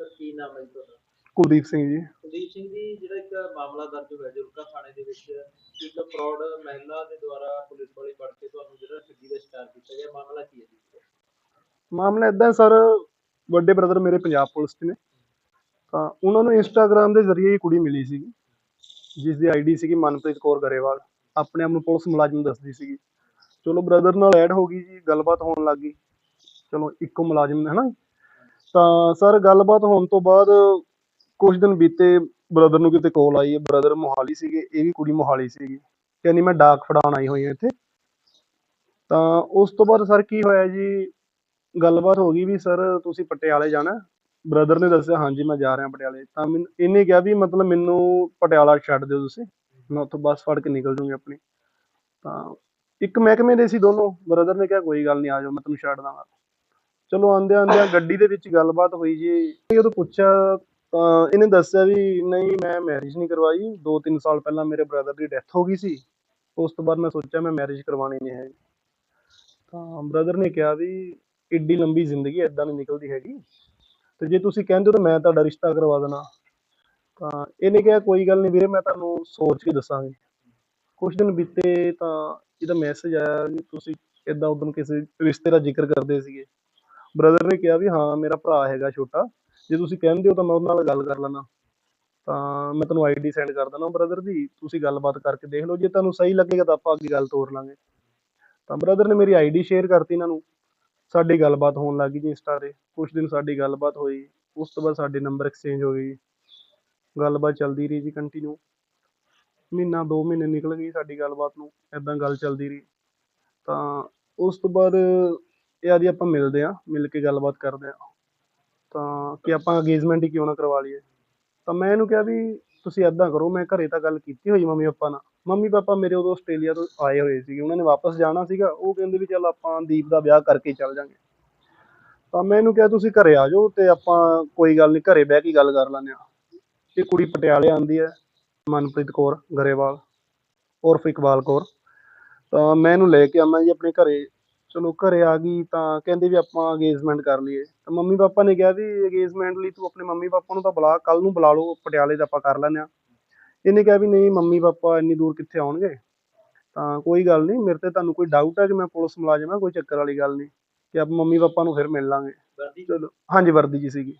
Sir ਕੀ ਨਾਮ ਹੈ ਜੀ ਤੁਹਾਡਾ? ਕੁਲਦੀਪ ਸਿੰਘ ਜੀ। ਕੁਲਦੀਪ ਸਿੰਘ ਜੀ ਜਿਹੜਾ ਇੱਕ ਮਾਮਲਾ ਦਰਜ ਹੋਇਆ ਜੁਲਕਾ ਥਾਣੇ ਦੇ ਵਿੱਚ ਇੱਕ ਫਰਾਡ ਮਹਿਲਾ ਦੇ ਦੁਆਰਾ ਪੁਲਿਸ ਵਾਲੀ ਬਣ ਕੇ ਤੁਹਾਨੂੰ ਜਿਹੜਾ ਠੱਗੀ ਦਾ ਸ਼ਿਕਾਰ ਕੀਤਾ ਗਿਆ ਮਾਮਲਾ ਕੀ ਹੈ ਜੀ? ਮਾਮਲਾ ਇਦਾਂ ਸਰ ਵੱਡੇ ਬ੍ਰਦਰ ਮੇਰੇ ਪੰਜਾਬ ਪੁਲਿਸ 'ਚ ਨੇ। ਤਾਂ ਉਹਨਾਂ ਨੂੰ ਇੰਸਟਾਗ੍ਰam ਦੇ ਜ਼ਰੀਏ ਹੀ ਕੁੜੀ ਮਿਲੀ ਸੀਗੀ ਜਿਸ ਦੀ ਆਈਡੀ ਸੀਗੀ ਮਨਪ੍ਰੀਤ ਕੌਰ ਗਰੇਵਾਲ। ਆਪਣੇ ਆਪ ਨੂੰ ਪੁਲਿਸ ਮੁਲਾਜ਼ਮ ਦੱਸਦੀ ਸੀਗੀ। ਚਲੋ ਬ੍ਰਦਰ ਨਾਲ ਐਡ ਹੋ ਗਈ ਜੀ ਗੱਲਬਾਤ ਹੋਣ ਲੱਗ ਗਈ। ਚਲੋ ਇੱਕੋ ਮੁਲਾਜ਼ਮ ਹੈ ਨਾ ਤਾਂ ਸਰ ਗੱਲਬਾਤ ਹੋਣ ਤੋਂ ਬਾਅਦ ਕੁਝ ਦਿਨ ਬੀਤੇ ਬ੍ਰਦਰ ਨੂੰ ਕਿਤੇ ਕਾਲ ਆਈ ਹੈ। ਬ੍ਰਦਰ ਮੋਹਾਲੀ ਸੀਗੇ, ਇਹ ਵੀ ਕੁੜੀ ਮੋਹਾਲੀ ਸੀਗੀ। ਕਹਿੰਦੀ ਮੈਂ ਡਾਕ ਫੜਾਉਣ ਆਈ ਹੋਈ ਹਾਂ ਇੱਥੇ। ਤਾਂ ਉਸ ਤੋਂ ਬਾਅਦ ਸਰ ਕੀ ਹੋਇਆ ਜੀ? ਗੱਲਬਾਤ ਹੋ ਗਈ ਵੀ ਸਰ ਤੁਸੀਂ ਪਟਿਆਲੇ ਜਾਣਾ। ਬ੍ਰਦਰ ਨੇ ਦੱਸਿਆ, ਹਾਂਜੀ ਮੈਂ ਜਾ ਰਿਹਾ ਪਟਿਆਲੇ। ਤਾਂ ਮੈਨੂੰ ਇਹਨੇ ਕਿਹਾ ਵੀ ਮਤਲਬ ਮੈਨੂੰ ਪਟਿਆਲਾ ਛੱਡ ਦਿਓ ਤੁਸੀਂ। ਮੈਂ ਉੱਥੋਂ ਬੱਸ ਫੜ ਕੇ ਨਿਕਲ ਜੂੰਗੀ ਆਪਣੀ। ਤਾਂ ਇੱਕ ਮਹਿਕਮੇ ਦੇ ਸੀ ਦੋਨੋਂ। ਬ੍ਰਦਰ ਨੇ ਕਿਹਾ, ਕੋਈ ਗੱਲ ਨਹੀਂ ਆ ਜਾਓ, ਮੈਂ ਤੁਹਾਨੂੰ ਛੱਡ ਦਾਂਗਾ। ਚਲੋ ਆਂਦੇ ਆਂਦੇ ਗੱਡੀ ਦੇ ਵਿੱਚ ਗੱਲਬਾਤ ਹੋਈ ਜੀ। ਜਦੋਂ ਪੁੱਛਿਆ ਤਾਂ ਇਹਨੇ ਦੱਸਿਆ ਵੀ ਨਹੀਂ ਮੈਂ ਮੈਰਿਜ ਨਹੀਂ ਕਰਵਾਈ। 2-3 ਸਾਲ ਪਹਿਲਾਂ ਮੇਰੇ ਬ੍ਰਦਰ ਦੀ ਡੈਥ ਹੋ ਗਈ ਸੀ। ਉਸ ਤੋਂ ਬਾਅਦ ਮੈਂ ਸੋਚਿਆ ਮੈਂ ਮੈਰਿਜ ਕਰਵਾਉਣੀ ਨਹੀਂ ਹੈ ਤਾਂ ਬ੍ਰਦਰ ਨੇ ਕਿਹਾ ਵੀ ਇੱਡੀ ਲੰਬੀ ਜ਼ਿੰਦਗੀ ਐਦਾਂ ਨਹੀਂ ਨਿਕਲਦੀ ਹੈਗੀ। ਤੇ ਜੇ ਤੁਸੀਂ ਕਹਿੰਦੇ ਹੋ ਤਾਂ ਮੈਂ ਤੁਹਾਡਾ ਰਿਸ਼ਤਾ ਕਰਵਾ ਦੇਣਾ। ਤਾਂ ਇਹਨੇ ਕਿਹਾ ਕੋਈ ਗੱਲ ਨਹੀਂ ਵੀਰੇ, ਮੈਂ ਤੁਹਾਨੂੰ ਸੋਚ ਕੇ ਦੱਸਾਂਗੀ। ਕੁਝ ਦਿਨ ਬੀਤੇ ਤਾਂ ਇਹਦਾ ਮੈਸੇਜ ਆਇਆ ਵੀ ਤੁਸੀਂ ਇਦਾਂ ਉਦੋਂ ਕਿਸੇ ਰਿਸ਼ਤੇ ਦਾ ਜ਼ਿਕਰ ਕਰਦੇ ਸੀਗੇ। ਬ੍ਰਦਰ ਨੇ ਕਿਹਾ ਵੀ ਹਾਂ, ਮੇਰਾ ਭਰਾ ਹੈਗਾ ਛੋਟਾ, ਜੇ ਤੁਸੀਂ ਕਹਿੰਦੇ ਹੋ ਤਾਂ ਮੈਂ ਉਹਨਾਂ ਨਾਲ ਗੱਲ ਕਰ ਲੈਣਾ ਤਾਂ ਮੈਂ ਤੁਹਾਨੂੰ ਆਈਡੀ ਸੈਂਡ ਕਰ ਦਿੰਦਾ ਬ੍ਰਦਰ ਦੀ, ਤੁਸੀਂ ਗੱਲਬਾਤ ਕਰਕੇ ਦੇਖ ਲਓ, ਜੇ ਤੁਹਾਨੂੰ ਸਹੀ ਲੱਗੇਗਾ ਤਾਂ ਆਪਾਂ ਅੱਗੇ ਗੱਲ ਤੋਰ ਲਾਂਗੇ। ਤਾਂ ਬ੍ਰਦਰ ਨੇ ਮੇਰੀ ਆਈਡੀ ਸ਼ੇਅਰ ਕਰਤੀ ਇਹਨਾਂ ਨੂੰ, ਸਾਡੀ ਗੱਲਬਾਤ ਹੋਣ ਲੱਗ ਗਈ ਜੀ ਇੰਸਟਾ ਤੇ ਕੁਝ ਦਿਨ ਸਾਡੀ ਗੱਲਬਾਤ ਹੋਈ, ਉਸ ਤੋਂ ਬਾਅਦ ਸਾਡੇ ਨੰਬਰ ਐਕਸਚੇਂਜ ਹੋ ਗਏ ਗੱਲਬਾਤ ਚੱਲਦੀ ਰਹੀ ਜੀ ਕੰਟੀਨਿਊ ਮਹੀਨਾ 2 ਮਹੀਨੇ ਨਿਕਲ ਗਈ ਸਾਡੀ ਗੱਲਬਾਤ ਨੂੰ ਐਦਾਂ ਗੱਲ ਚੱਲਦੀ ਰਹੀ। ਤਾਂ ਉਸ ਤੋਂ ਬਾਅਦ ਇਹ ਆਦੀ ਆਪਾਂ ਮਿਲਦੇ ਆ ਮਿਲ ਕੇ ਗੱਲਬਾਤ ਕਰਦੇ ਆ ਤਾਂ ਕਿ ਆਪਾਂ ਅੰਗੇਜਮੈਂਟ ਹੀ ਕਿਉਂ ਨਾ ਕਰਵਾ ਲਈਏ। ਤਾਂ ਮੈਂ ਇਹਨੂੰ ਕਿਹਾ ਵੀ ਤੁਸੀਂ ਐਦਾਂ ਕਰੋ, ਮੈਂ ਘਰੇ ਤਾਂ ਗੱਲ ਕੀਤੀ ਹੋਈ ਮੰਮੀ ਪਾਪਾ ਨਾਲ। ਮੰਮੀ ਪਾਪਾ ਮੇਰੇ ਉਦੋਂ ਆਸਟ੍ਰੇਲੀਆ ਤੋਂ ਆਏ ਹੋਏ ਸੀਗੇ, ਉਹਨਾਂ ਨੇ ਵਾਪਸ ਜਾਣਾ ਸੀਗਾ। ਉਹ ਕਹਿੰਦੇ ਵੀ ਚੱਲ ਆਪਾਂ ਦੀਪ ਦਾ ਵਿਆਹ ਕਰਕੇ ਚੱਲ ਜਾਾਂਗੇ। ਤਾਂ ਮੈਂ ਇਹਨੂੰ ਕਿਹਾ ਤੁਸੀਂ ਘਰੇ ਆ ਜਾਓ ਤੇ ਆਪਾਂ ਕੋਈ ਗੱਲ ਨਹੀਂ, ਘਰੇ ਬਹਿ ਕੇ ਗੱਲ ਕਰ ਲੈਂਦੇ ਆ ਇਹ ਕੁੜੀ ਪਟਿਆਲੇ ਆਂਦੀ ਹੈ, ਮਨਪ੍ਰੀਤ ਕੌਰ ਗਰੇਵਾਲ, ਉਰਫ ਇਕਬਾਲ ਕੌਰ। ਤਾਂ ਮੈਂ ਇਹਨੂੰ ਲੈ ਕੇ ਆਵਾਂ ਜੀ ਆਪਣੇ ਘਰੇ। ਚਲੋ ਘਰੇ ਆ ਗਈ ਤਾਂ ਕਹਿੰਦੇ ਵੀ ਆਪਾਂ ਅੰਗੇਜਮੈਂਟ ਕਰ ਲਈਏ। ਤਾਂ ਮੰਮੀ ਪਾਪਾ ਨੇ ਕਿਹਾ ਵੀ ਅੰਗੇਜਮੈਂਟ ਲਈ ਤੂੰ ਆਪਣੇ ਮੰਮੀ ਪਾਪਾ ਨੂੰ ਤਾਂ ਬੁਲਾ ਕੱਲ ਨੂੰ ਬੁਲਾ ਲਓ ਪਟਿਆਲੇ ਦਾ ਆਪਾਂ ਕਰ ਲੈਂਦੇ ਆ ਇਹਨੇ ਕਿਹਾ ਵੀ ਨਹੀਂ ਮੰਮੀ ਪਾਪਾ ਇੰਨੀ ਦੂਰ ਕਿੱਥੇ ਆਉਣਗੇ? ਤਾਂ ਕੋਈ ਗੱਲ ਨਹੀਂ ਮੇਰੇ ਤੇ ਤੁਹਾਨੂੰ ਕੋਈ ਡਾਊਟ ਹੈ ਕਿ ਮੈਂ ਪੁਲਿਸ ਮੁਲਾਜ਼ਮ ਹਾਂ ਕੋਈ ਚੱਕਰ ਵਾਲੀ ਗੱਲ ਨਹੀਂ। ਕਿ ਆਪਾਂ ਮੰਮੀ ਪਾਪਾ ਨੂੰ ਫਿਰ ਮਿਲ ਲਾਂਗੇ। ਚਲੋ ਹਾਂਜੀ ਵਰਦੀ ਜੀ ਸੀਗੀ।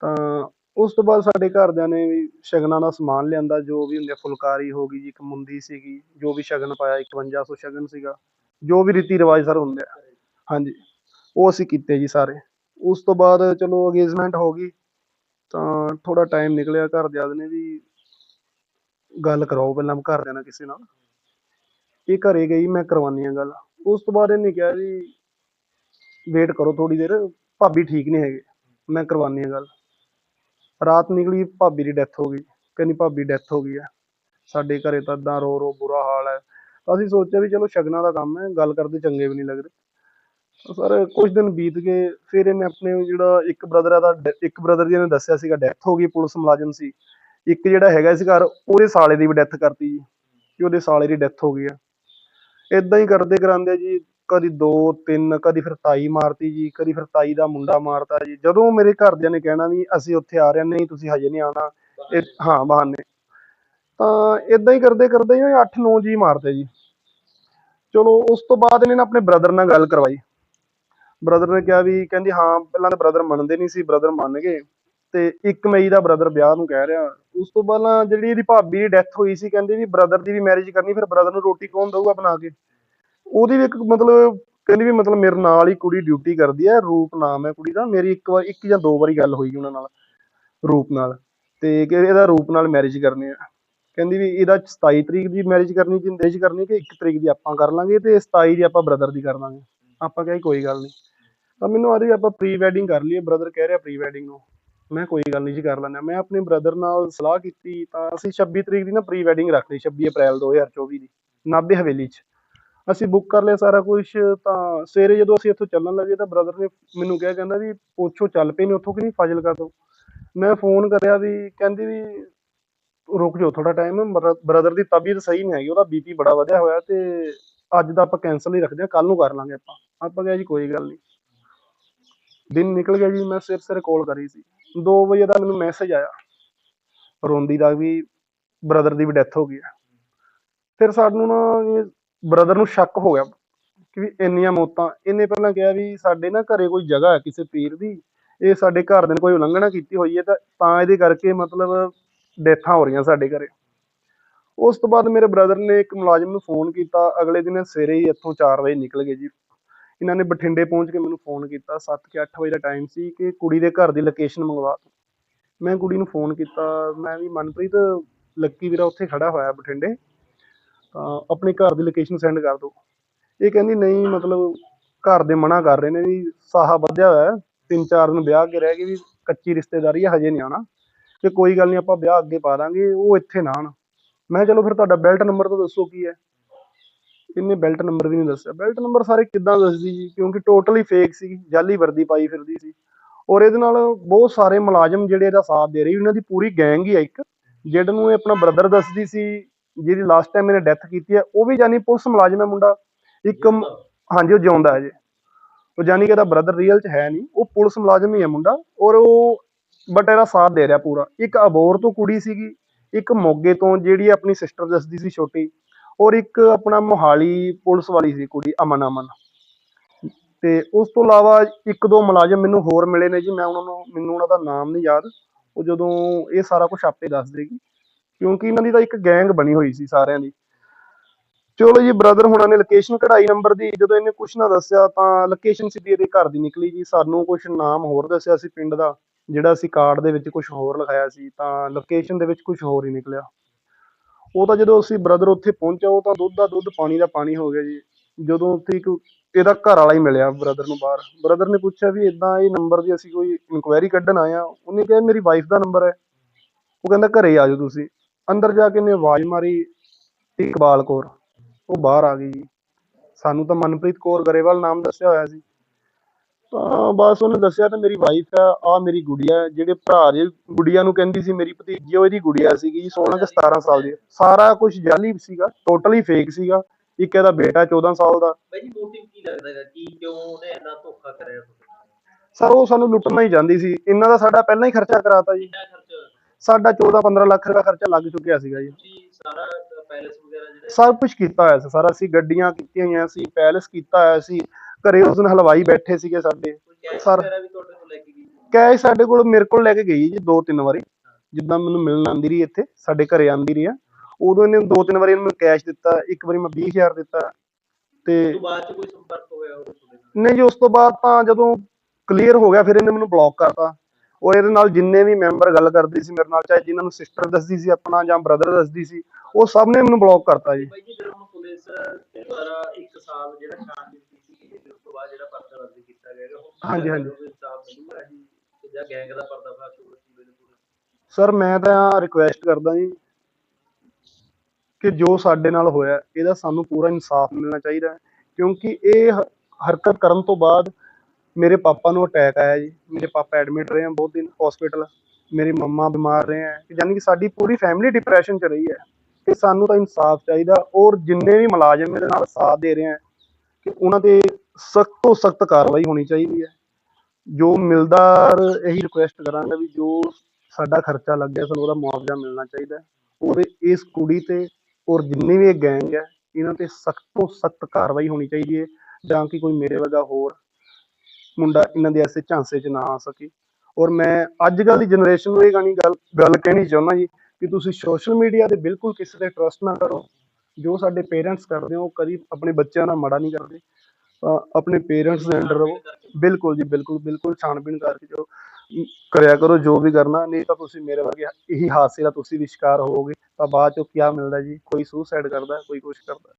ਤਾਂ ਉਸ ਤੋਂ ਬਾਅਦ ਸਾਡੇ ਘਰਦਿਆਂ ਨੇ ਵੀ ਸ਼ਗਨਾਂ ਦਾ ਸਮਾਨ ਲਿਆਂਦਾ ਜੋ ਵੀ ਹੁੰਦੇ ਫੁਲਕਾਰੀ ਹੋ ਗਈ ਜੀ ਇੱਕ ਮੁੰਦੀ ਸੀਗੀ ਜੋ ਵੀ ਸ਼ਗਨ ਪਾਇਆ 5100 ਸ਼ਗਨ ਸੀਗਾ। ਜੋ ਵੀ ਰੀਤੀ ਰਿਵਾਜ ਸਰ ਹੁੰਦੇ ਆ। ਹਾਂਜੀ। ਉਹ ਅਸੀਂ ਕੀਤੇ ਜੀ ਸਾਰੇ। ਉਸ ਤੋਂ ਬਾਅਦ ਚਲੋ ਅੰਗੇਜਮੈਂਟ ਹੋ ਗਈ। ਤਾਂ ਥੋੜਾ ਟਾਈਮ ਨਿਕਲਿਆ ਘਰਦਿਆਂ ਨੇ ਵੀ ਗੱਲ ਕਰਾਓ ਪਹਿਲਾਂ ਘਰਦਿਆਂ ਨਾਲ ਕਿਸੇ ਨਾਲ। ਇਹ ਘਰੇ ਗਈ, ਮੈਂ ਕਰਵਾਨੀ ਆ ਗੱਲ। ਉਸ ਤੋਂ ਬਾਅਦ ਇਹਨੇ ਕਿਹਾ ਜੀ ਵੇਟ ਕਰੋ ਥੋੜੀ ਦੇਰ, ਭਾਬੀ ਠੀਕ ਨਹੀਂ ਹੈਗੇ। ਮੈਂ ਕਰਵਾਨੀ ਆ ਗੱਲ। ਰਾਤ ਨਿਕਲੀ, ਭਾਬੀ ਦੀ ਡੈਥ ਹੋ ਗਈ। ਕਹਿੰਦੀ ਭਾਬੀ ਡੈਥ ਹੋ ਗਈ ਹੈ ਸਾਡੇ ਘਰੇ ਤਾਂ ਏਦਾਂ ਰੋ ਰੋ ਬੁਰਾ ਹਾਲ ਹੈ। ਅਸੀਂ ਸੋਚਿਆ ਵੀ ਚਲੋ ਸ਼ਗਨਾਂ ਦਾ ਕੰਮ ਹੈ ਗੱਲ ਕਰਦੇ ਚੰਗੇ ਵੀ ਨਹੀਂ ਲੱਗਦੇ। ਸਰ ਕੁਝ ਦਿਨ ਬੀਤ ਗਏ ਫਿਰ ਇਹਨੇ ਆਪਣੇ ਜਿਹੜਾ ਇੱਕ ਬ੍ਰਦਰ ਦਾ ਇੱਕ ਬ੍ਰਦਰ ਜੀ ਨੇ ਦੱਸਿਆ ਸੀਗਾ ਡੈਥ ਹੋ ਗਈ ਪੁਲਿਸ ਮੁਲਾਜ਼ਮ ਸੀ। ਇੱਕ ਜਿਹੜਾ ਹੈਗਾ ਸੀ ਘਰ ਉਹਦੇ ਸਾਲੇ ਦੀ ਵੀ ਡੈਥ ਕਰਤੀ ਜੀ ਕਿ ਉਹਦੇ ਸਾਲੇ ਦੀ ਡੈਥ ਹੋ ਗਈ ਆ। ਇਦਾਂ ਹੀ ਕਰਦੇ ਕਰਾਂਦੇ ਜੀ ਕਦੀ ਦੋ ਤਿੰਨ ਕਦੀ ਫਿਰ ਤਾਈ ਮਾਰਤੀ ਜੀ ਕਦੀ ਫਿਰ ਤਾਈ ਦਾ ਮੁੰਡਾ ਮਾਰਤਾ ਜੀ। ਜਦੋਂ ਮੇਰੇ ਘਰਦਿਆਂ ਨੇ ਕਹਿਣਾ ਵੀ ਅਸੀਂ ਉੱਥੇ ਆ ਰਹੇ ਹਾਂ, ਨਹੀਂ ਤੁਸੀਂ ਹਜੇ ਨਹੀਂ ਆਉਣਾ ਇਹ ਹਾਂ ਬਹਾਨੇ। ਤਾਂ ਇਦਾਂ ਹੀ ਕਰਦੇ ਕਰਦੇ ਹੀ 8-9 ਜੀ ਮਾਰਤੇ ਜੀ। ਚਲੋ ਉਸ ਤੋਂ ਬਾਅਦ ਇਹਨੇ ਨਾ ਆਪਣੇ ਬ੍ਰਦਰ ਨਾਲ ਗੱਲ ਕਰਵਾਈ। ਬ੍ਰਦਰ ਨੇ ਕਿਹਾ ਵੀ ਕਹਿੰਦੀ, ਹਾਂ, ਪਹਿਲਾਂ ਤਾਂ ਬ੍ਰਦਰ ਮੰਨਦੇ ਨਹੀਂ ਸੀ ਬ੍ਰਦਰ ਮੰਨ ਗਏ ਤੇ 1 ਮਈ ਦਾ ਬ੍ਰਦਰ ਵਿਆਹ ਨੂੰ ਕਹਿ ਰਿਹਾ। ਉਸ ਤੋਂ ਪਹਿਲਾਂ ਜਿਹੜੀ ਇਹਦੀ ਭਾਬੀ ਦੀ ਡੈਥ ਹੋਈ ਸੀ, ਕਹਿੰਦੀ ਵੀ ਬ੍ਰਦਰ ਦੀ ਵੀ ਮੈਰਿਜ ਕਰਨੀ, ਫਿਰ ਬ੍ਰਦਰ ਨੂੰ ਰੋਟੀ ਕੌਣ ਦਊਗਾ ਬਣਾ ਕੇ? ਉਹਦੀ ਵੀ ਇੱਕ ਮਤਲਬ, ਕਹਿੰਦੀ ਵੀ ਮਤਲਬ ਮੇਰੇ ਨਾਲ ਹੀ ਕੁੜੀ ਡਿਊਟੀ ਕਰਦੀ ਹੈ, ਰੂਪ ਨਾਮ ਹੈ ਕੁੜੀ ਦਾ। ਮੇਰੀ ਇੱਕ ਵਾਰ, ਇੱਕ ਜਾਂ ਦੋ ਵਾਰੀ ਗੱਲ ਹੋਈ ਉਹਨਾਂ ਨਾਲ, ਰੂਪ ਨਾਲ। ਤੇ ਕਿ ਇਹਦਾ ਰੂਪ ਨਾਲ ਮੈਰਿਜ ਕਰਨੀ ਆ ਕਹਿੰਦੀ ਵੀ ਇਹਦਾ 27 ਤਰੀਕ ਦੀ ਮੈਰਿਜ ਕਰਨੀ, ਜਿੰਦੇ ਚ ਕਰਨੀ ਕਿ 1 ਤਰੀਕ ਦੀ ਆਪਾਂ ਕਰ ਲਾਂਗੇ ਤੇ 27 ਦੀ ਆਪਾਂ ਬ੍ਰਦਰ ਦੀ ਕਰ ਲਾਂਗੇ। ਆਪਾਂ ਕਿਹਾ ਜੀ ਕੋਈ ਗੱਲ ਨਹੀਂ। ਤਾਂ ਮੈਨੂੰ ਆ ਰਹੀ ਆਪਾਂ ਪ੍ਰੀ ਵੈਡਿੰਗ ਕਰ ਲਈਏ ਬ੍ਰਦਰ ਕਹਿ ਰਿਹਾ ਪ੍ਰੀ ਵੈਡਿੰਗ ਨੂੰ। ਮੈਂ ਕੋਈ ਗੱਲ ਨਹੀਂ ਜੀ ਕਰ ਲੈਂਦੇ ਮੈਂ ਆਪਣੇ ਬ੍ਰਦਰ ਨਾਲ ਸਲਾਹ ਕੀਤੀ ਤਾਂ ਅਸੀਂ 26 ਤਰੀਕ ਦੀ ਨਾ ਪ੍ਰੀ ਵੈਡਿੰਗ ਰੱਖ ਲਈ 26 ਅਪ੍ਰੈਲ 2024 ਦੀ, ਨਾਭੇ ਹਵੇਲੀ 'ਚ। ਅਸੀਂ ਬੁੱਕ ਕਰ ਲਿਆ ਸਾਰਾ ਕੁਝ ਤਾਂ ਸਵੇਰੇ ਜਦੋਂ ਅਸੀਂ ਇੱਥੋਂ ਚੱਲਣ ਲੱਗੇ ਤਾਂ ਬ੍ਰਦਰ ਨੇ ਮੈਨੂੰ ਕਿਹਾ, ਕਹਿੰਦਾ ਵੀ ਪੁੱਛੋ ਚੱਲ ਪਏ ਨੇ ਉੱਥੋਂ ਕਿ ਨਹੀਂ, ਫਾਜ਼ਿਲਕਾ ਤੋਂ। ਮੈਂ ਫੋਨ ਕਰਿਆ ਵੀ, ਕਹਿੰਦੀ ਵੀ ਰੁਕ ਜਾਓ ਥੋੜਾ ਟਾਈਮ ਬ੍ਰਦਰ ਦੀ ਤਬੀਅਤ ਸਹੀ ਨਹੀਂ ਹੈਗੀ, ਉਹਦਾ ਬੀਪੀ ਬੜਾ ਵਧਿਆ ਹੋਇਆ ਤੇ ਅੱਜ ਦਾ ਆਪਾਂ ਕੈਂਸਲ ਹੀ ਰੱਖਦੇ ਹਾਂ ਕੱਲ ਨੂੰ ਕਰ ਲਾਂਗੇ ਆਪਾਂ। ਆਪਾਂ ਕਿਹਾ ਜੀ ਕੋਈ ਗੱਲ ਨਹੀਂ। ਦਿਨ ਨਿਕਲ ਗਿਆ ਜੀ, ਮੈਂ ਸਿਰ ਸਿਰ ਕਾਲ ਕਰੀ ਸੀ। 2 ਵਜੇ ਦਾ ਮੈਨੂੰ ਮੈਸੇਜ ਆਇਆ। ਰੋਂਦੀ ਦਾ ਵੀ ਬ੍ਰਦਰ ਦੀ ਵੀ ਡੈਥ ਹੋ ਗਈ ਹੈ। ਫਿਰ ਸਾਨੂੰ ਨਾ ਬ੍ਰਦਰ ਨੂੰ ਸ਼ੱਕ ਹੋ ਗਿਆ ਕਿ ਵੀ ਇੰਨੀਆਂ ਮੌਤਾਂ। ਇਹਨੇ ਪਹਿਲਾਂ ਕਿਹਾ ਵੀ ਸਾਡੇ ਨਾ ਘਰੇ ਕੋਈ ਜਗ੍ਹਾ ਹੈ ਕਿਸੇ ਪੀਰ ਦੀ। ਇਹ ਸਾਡੇ ਘਰ ਦੇ ਨੇ ਕੋਈ ਉਲੰਘਣਾ ਕੀਤੀ ਹੋਈ ਹੈ ਤਾਂ ਤਾਂ ਇਹਦੇ ਕਰਕੇ ਮਤਲਬ ਡੈਥਾਂ ਹੋ ਰਹੀਆਂ ਸਾਡੇ ਘਰੇ। ਉਸ ਤੋਂ ਬਾਅਦ ਮੇਰੇ ਬ੍ਰਦਰ ਨੇ ਇੱਕ ਮੁਲਾਜ਼ਮ ਨੂੰ ਫੋਨ ਕੀਤਾ। ਅਗਲੇ ਦਿਨ ਸਵੇਰੇ ਹੀ ਇੱਥੋਂ 4 ਵਜੇ ਨਿਕਲ ਗਏ ਜੀ। ਇਹਨਾਂ ਨੇ ਬਠਿੰਡੇ ਪਹੁੰਚ ਕੇ ਮੈਨੂੰ ਫੋਨ ਕੀਤਾ। 7 ਕਿ 8 ਵਜੇ ਦਾ ਟਾਈਮ ਸੀ ਕਿ ਕੁੜੀ ਦੇ ਘਰ ਦੀ ਲੋਕੇਸ਼ਨ ਮੰਗਵਾ ਦਿਓ ਮੈਂ ਕੁੜੀ ਨੂੰ ਫੋਨ ਕੀਤਾ। ਮੈਂ ਵੀ ਮਨਪ੍ਰੀਤ, ਲੱਕੀ ਵੀਰਾ ਉੱਥੇ ਖੜਾ ਹੋਇਆ ਬਠਿੰਡੇ। ਤਾਂ ਆਪਣੇ ਘਰ ਦੀ ਲੋਕੇਸ਼ਨ ਸੈਂਡ ਕਰ ਦਿਓ ਇਹ ਕਹਿੰਦੀ, ਨਹੀਂ, ਮਤਲਬ ਘਰ ਦੇ ਮਨਾ ਕਰ ਰਹੇ ਨੇ ਵੀ ਸਾਹਾ ਵਧਿਆ ਹੋਇਆ ਤਿੰਨ ਚਾਰ ਦਿਨ ਵਿਆਹ ਕੇ ਰਹਿ ਗਏ ਵੀ ਕੱਚੀ ਰਿਸ਼ਤੇਦਾਰੀ ਹੈ, ਹਜੇ ਨਹੀਂ ਆਉਣਾ। ਤੇ ਕੋਈ ਗੱਲ ਨਹੀਂ ਆਪਾਂ ਵਿਆਹ ਅੱਗੇ ਪਾ ਦਾਂਗੇ ਉਹ ਇੱਥੇ ਨਾ ਆਉਣ। ਮੈਂ ਚਲੋ ਫਿਰ ਤੁਹਾਡਾ ਬੈਲਟ ਨੰਬਰ ਤਾਂ ਦੱਸੋ ਕੀ ਹੈ। ਇਹਨੇ ਬੈਲਟ ਨੰਬਰ ਵੀ ਨਹੀਂ ਦੱਸਿਆ। ਬੈਲਟ ਨੰਬਰ ਸਾਰੇ ਕਿੱਦਾਂ ਦੱਸਦੀ ਜੀ? ਕਿਉਂਕਿ ਟੋਟਲੀ ਫੇਕ ਸੀ ਜਾਲੀ ਵਰਦੀ ਪਾਈ ਫਿਰਦੀ ਸੀ। ਔਰ ਇਹਦੇ ਨਾਲ ਬਹੁਤ ਸਾਰੇ ਮੁਲਾਜ਼ਮ ਜਿਹੜੇ ਇਹਦਾ ਸਾਥ ਦੇ ਰਹੇ ਉਹਨਾਂ ਦੀ ਪੂਰੀ ਗੈਂਗ ਹੀ ਆ ਇੱਕ। ਜਿਹੜੇ ਨੂੰ ਇਹ ਆਪਣਾ ਬ੍ਰਦਰ ਦੱਸਦੀ ਸੀ ਜਿਹਦੀ ਲਾਸਟ ਟਾਈਮ ਇਹਨੇ ਡੈਥ ਕੀਤੀ ਹੈ ਉਹ ਵੀ ਜਾਨੀ ਪੁਲਿਸ ਮੁਲਾਜ਼ਮ ਹੈ ਮੁੰਡਾ। ਇੱਕ ਹਾਂਜੀ ਉਹ ਜਿਉਂਦਾ ਹੈ ਜੀ। ਉਹ ਜਾਨੀ ਕਿ ਇਹਦਾ ਬ੍ਰਦਰ ਰੀਅਲ ਚ ਹੈ ਨਹੀਂ। ਉਹ ਪੁਲਿਸ ਮੁਲਾਜ਼ਮ ਹੀ ਹੈ ਮੁੰਡਾ। ਔਰ ਉਹ ਬਟ ਇਹਦਾ ਸਾਥ ਦੇ ਰਿਹਾ ਪੂਰਾ। ਇੱਕ ਅਬੋਰ ਤੋਂ ਕੁੜੀ ਸੀਗੀ, ਇੱਕ ਮੋਗੇ ਤੋਂ ਜਿਹੜੀ ਆਪਣੀ ਸਿਸਟਰ ਦੱਸਦੀ ਸੀ ਛੋਟੀ, ਔਰ ਇੱਕ ਆਪਣਾ ਮੋਹਾਲੀ ਪੁਲਿਸ ਵਾਲੀ ਸੀ ਕੁੜੀ, ਅਮਨ ਅਮਨ। ਤੇ ਉਸ ਤੋਂ ਇਲਾਵਾ ਇੱਕ ਦੋ ਮੁਲਾਜ਼ਮ ਮੈਨੂੰ ਹੋਰ ਮਿਲੇ ਨੇ ਜੀ, ਮੈਂ ਉਹਨਾਂ ਨੂੰ, ਮੈਨੂੰ ਉਹਨਾਂ ਦਾ ਨਾਮ ਨਹੀਂ ਯਾਦ। ਉਹ ਜਦੋਂ ਇਹ ਸਾਰਾ ਕੁਝ ਆਪੇ ਦੱਸ ਦੇਗੀ, ਕਿਉਂਕਿ ਇਹਨਾਂ ਦੀ ਤਾਂ ਇੱਕ ਗੈਂਗ ਬਣੀ ਹੋਈ ਸੀ ਸਾਰਿਆਂ ਦੀ। ਚਲੋ ਜੀ ਬ੍ਰਦਰ ਹੁਣਾਂ ਨੇ ਲੋਕੇਸ਼ਨ ਕਢਾਈ ਨੰਬਰ ਦੀ, ਜਦੋਂ ਇਹਨੇ ਕੁਛ ਨਾ ਦੱਸਿਆ ਤਾਂ ਲੋਕੇਸ਼ਨ ਸਿੱਧੀ ਇਹਦੇ ਘਰ ਦੀ ਨਿਕਲੀ ਜੀ। ਸਾਨੂੰ ਕੁਛ ਨਾਮ ਹੋਰ ਦੱਸਿਆ ਸੀ ਪਿੰਡ ਦਾ। ਜਿਹੜਾ ਅਸੀਂ ਕਾਰਡ ਦੇ ਵਿੱਚ ਕੁਛ ਹੋਰ ਲਿਖਾਇਆ ਸੀ, ਤਾਂ ਲੋਕੇਸ਼ਨ ਦੇ ਵਿੱਚ ਕੁਛ ਹੋਰ ਹੀ ਨਿਕਲਿਆ। ਉਹ ਤਾਂ ਜਦੋਂ ਅਸੀਂ ਬ੍ਰਦਰ ਉੱਥੇ ਪਹੁੰਚਿਆ ਉਹ ਤਾਂ ਦੁੱਧ ਦਾ ਦੁੱਧ, ਪਾਣੀ ਦਾ ਪਾਣੀ ਹੋ ਗਿਆ ਜੀ। ਜਦੋਂ ਉੱਥੇ ਇੱਕ ਇਹਦਾ ਘਰ ਵਾਲਾ ਹੀ ਮਿਲਿਆ ਬ੍ਰਦਰ ਨੂੰ ਬਾਹਰ। ਬ੍ਰਦਰ ਨੇ ਪੁੱਛਿਆ ਵੀ ਇਦਾਂ ਇਹ ਨੰਬਰ ਦੀ ਅਸੀਂ ਕੋਈ ਇਨਕੁਆਇਰੀ ਕੱਢਣ ਆਏ ਆ। ਉਹਨੇ ਕਿਹਾ, ਮੇਰੀ ਵਾਈਫ ਦਾ ਨੰਬਰ ਹੈ। ਉਹ ਕਹਿੰਦਾ, ਘਰੇ ਆ ਜਾਓ ਤੁਸੀਂ। ਅੰਦਰ ਜਾ ਕੇ ਇਹਨੇ ਆਵਾਜ਼ ਮਾਰੀ ਇਕਬਾਲ ਕੌਰ। ਉਹ ਬਾਹਰ ਆ ਗਈ ਜੀ। ਸਾਨੂੰ ਤਾਂ ਮਨਪ੍ਰੀਤ ਕੌਰ ਗਰੇਵਾਲ ਨਾਮ ਦੱਸਿਆ ਹੋਇਆ ਸੀ। ਤਾਂ ਬਸ ਉਹਨੇ ਦੱਸਿਆ ਤਾਂ ਮੇਰੀ ਵਾਈਫ ਹੈ ਆ ਮੇਰੀ ਗੁੜੀਆ ਜਿਹੜੇ ਭਰਾ ਦੀ ਗੁੜੀਆ ਨੂੰ ਕਹਿੰਦੀ ਸੀ ਮੇਰੀ ਭਤੀਜੀ ਉਹ ਇਹਦੀ ਗੁੜੀਆ ਸੀਗੀ ਜੀ 16 ਕਿ 17 ਸਾਲ ਦੀ। ਸਾਰਾ ਕੁਝ ਜਾਲੀ ਸੀਗਾ ਟੋਟਲੀ ਫੇਕ ਸੀਗਾ। ਇੱਕ ਇਹਦਾ ਬੇਟਾ 14 ਸਾਲ ਦਾ। ਬਾਈ ਜੀ ਮੋਟਿਵ ਕੀ ਲੱਗਦਾ ਹੈਗਾ? ਕੀ ਕਿਉਂ ਉਹਨੇ ਇੰਨਾ ਧੋਖਾ ਕਰਿਆ? ਸਰ ਉਹ ਸਾਨੂੰ ਲੁੱਟਣਾ ਹੀ ਜਾਂਦੀ ਸੀ। ਇਹਨਾਂ ਦਾ ਸਾਡਾ ਪਹਿਲਾਂ ਹੀ ਖਰਚਾ ਕਰਾਤਾ ਜੀ। ਸਾਡਾ 14 15 ਲੱਖ ਰੁਪਏ ਖਰਚਾ ਲੱਗ ਚੁੱਕਿਆ ਸੀਗਾ ਜੀ। ਸਾਰਾ ਪੈਲਸ ਵਗੈਰਾ ਜਿਹੜਾ ਸਭ ਕੁਝ ਕੀਤਾ ਹੋਇਆ ਸੀ ਸਾਰਾ ਅਸੀਂ ਗੱਡੀਆਂ ਕੀਤੀਆਂ ਹੋਈਆਂ ਸੀ ਪੈਲਸ ਕੀਤਾ ਹੋਇਆ ਸੀ। ਘਰੇ ਉਸ ਦਿਨ ਹਲਵਾਈ ਬੈਠੇ ਸੀਗੇ ਸਾਡੇ। ਸਰ- ਕੈਸ਼ ਸਾਡੇ ਕੋਲ ਮੇਰੇ ਕੋਲ ਲੈ ਕੇ ਗਈ ਜੀ ਦੋ ਤਿੰਨ ਵਾਰੀ। ਜਿੱਦਾਂ ਮੈਨੂੰ ਮਿਲਣ ਆਂਦੀ ਰਹੀ ਇੱਥੇ ਸਾਡੇ ਘਰੇ ਆਂਦੀ ਰਹੀ ਆ। ਉਦੋਂ ਇਹਨੇ ਦੋ ਤਿੰਨ ਵਾਰੀ ਇਹਨੂੰ ਕੈਸ਼ ਦਿੱਤਾ ਇੱਕ ਵਾਰੀ ਮੈਂ 20000 ਦਿੱਤਾ ਤੇ ਉਸ ਤੋਂ ਬਾਅਦ ਚ ਕੋਈ ਸੰਪਰਕ ਹੋਇਆ ਨਹੀਂ ਜੀ ਉਸ ਤੋਂ ਬਾਅਦ ਤਾਂ ਜਦੋਂ ਕਲੀਅਰ ਹੋ ਗਿਆ ਫਿਰ ਇਹਨੇ ਮੈਨੂੰ ਬਲੌਕ ਕਰਤਾ। ਔਰ ਇਹਦੇ ਨਾਲ ਜਿੰਨੇ ਵੀ ਮੈਂਬਰ ਗੱਲ ਕਰਦੇ ਸੀ ਮੇਰੇ ਨਾਲ ਚਾਹੇ ਜਿਨ੍ਹਾਂ ਨੂੰ ਸਿਸਟਰ ਦੱਸਦੀ ਸੀ ਆਪਣਾ ਜਾਂ ਬ੍ਰਦਰ ਦੱਸਦੀ ਸੀ ਉਹ ਸਭ ਨੇ ਮੈਨੂੰ ਬਲੌਕ ਕਰਤਾ ਜੀ। ਬਾਈ ਜੀ ਹੁਣ ਪੁਲਿਸ ਦੁਆਰਾ ਇੱਕ ਸਾਲ ਜਿਹੜਾ ਛਾਣਬੀਨ ਬਾਅਦ ਜਿਹੜਾ ਪਰਚਾ ਦਰਜ ਕੀਤਾ ਗਿਆ ਕੀ ਹਾਂਜੀ, ਹਾਂਜੀ। ਵੀ ਇਨਸਾਫ ਮਿਲੂਗਾ ਜੀ ਤੇ ਜਾਂ ਗੈਂਗ ਦਾ ਪਰਦਾਫਾਸ਼ ਜੀ ਬਿਲਕੁਲ ਸਰ ਮੈਂ ਤਾਂ ਰਿਕੁਐਸਟ ਕਰਦਾ ਜੀ ਕਿ ਜੋ ਸਾਡੇ ਨਾਲ ਹੋਇਆ ਇਹਦਾ ਸਾਨੂੰ ਪੂਰਾ ਇਨਸਾਫ ਮਿਲਣਾ ਚਾਹੀਦਾ ਹੈ ਕਿਉਂਕਿ ਇਹ ਹ- ਹਰਕਤ ਕਰਨ ਤੋਂ ਬਾਅਦ ਮੇਰੇ ਪਾਪਾ ਨੂੰ ਅਟੈਕ ਆਇਆ ਜੀ ਮੇਰੇ ਪਾਪਾ ਐਡਮਿਟ ਰਹੇ ਆ ਬਹੁਤ ਦਿਨ ਹਸਪੀਟਲ ਮੇਰੀ ਮੰਮਾ ਬਿਮਾਰ ਰਹੇ ਆ ਯਾਨੀ ਕਿ ਸਾਡੀ ਪੂਰੀ ਫੈਮਿਲੀ ਡਿਪਰੈਸ਼ਨ ਚ ਰਹੀ ਹੈ ਤੇ ਸਾਨੂੰ ਤਾਂ ਇਨਸਾਫ ਚਾਹੀਦਾ ਔਰ ਜਿੰਨੇ ਵੀ ਮੁਲਾਜ਼ਮ ਇਹਦੇ ਨਾਲ ਸਾਥ ਦੇ ਰਹੇ ਆ ਕਿ ਉਹਨਾਂ ਤੇ ਸਖਤ ਤੋਂ ਸਖਤ ਕਾਰਵਾਈ ਹੋਣੀ ਚਾਹੀਦੀ ਹੈ। ਜੋ ਮਿਲਦਾਰ ਇਹੀ ਰਿਕੁਐਸਟ ਕਰਾਂਗਾ ਵੀ ਜੋ ਸਾਡਾ ਖਰਚਾ ਲੱਗ ਗਿਆ, ਸਾਨੂੰ ਉਹਦਾ ਮੁਆਵਜ਼ਾ ਮਿਲਣਾ ਚਾਹੀਦਾ ਹੈ। ਔਰ ਇਸ ਕੁੜੀ ਤੇ ਔਰ ਜਿੰਨੀ ਵੀ ਗੈਂਗ ਹੈ, ਇਹਨਾਂ ਤੇ ਸਖਤ ਤੋਂ ਸਖਤ ਕਾਰਵਾਈ ਹੋਣੀ ਚਾਹੀਦੀ ਹੈ ਜਾਂ ਕਿ ਕੋਈ ਮੇਰੇ ਵਰਗਾ ਹੋਰ ਮੁੰਡਾ ਇਹਨਾਂ ਦੇ ਐਸੇ ਝਾਂਸੇ 'ਚ ਨਾ ਆ ਸਕੇ। ਔਰ ਮੈਂ ਅੱਜ ਕੱਲ੍ਹ ਦੀ ਜਨਰੇਸ਼ਨ ਨੂੰ ਇਹ ਗਾਣੀ ਗੱਲ ਗੱਲ ਕਹਿਣੀ ਚਾਹੁੰਦਾ ਜੀ ਕਿ ਤੁਸੀਂ ਸੋਸ਼ਲ ਮੀਡੀਆ ਤੇ ਬਿਲਕੁਲ ਕਿਸੇ ਤੇ ਟਰਸਟ ਨਾ ਕਰੋ। ਜੋ ਸਾਡੇ ਪੇਰੈਂਟਸ ਕਰਦੇ ਹੋ ਉਹ ਕਦੀ ਆਪਣੇ ਬੱਚਿਆਂ ਨਾਲ ਮਾੜਾ ਨਹੀਂ ਕਰਦੇ। ਆਪਣੇ ਪੇਰੈਂਟਸ ਦੇ ਅੰਡਰ ਰਹੋ। ਬਿਲਕੁਲ ਜੀ, ਬਿਲਕੁਲ ਬਿਲਕੁਲ ਛਾਣਬੀਣ ਕਰਕੇ ਜੋ ਕਰਿਆ ਕਰੋ, ਜੋ ਵੀ ਕਰਨਾ, ਨਹੀਂ ਤਾਂ ਤੁਸੀਂ ਮੇਰੇ ਵਰਗੇ ਇਹੀ ਹਾਦਸੇ ਦਾ ਤੁਸੀਂ ਵੀ ਸ਼ਿਕਾਰ ਹੋਵੋਗੇ। ਤਾਂ ਬਾਅਦ ਚੋਂ ਕੀ ਮਿਲਦਾ ਜੀ? ਕੋਈ ਸੁਸਾਈਡ ਕਰਦਾ, ਕੋਈ ਕੁਛ ਕਰਦਾ।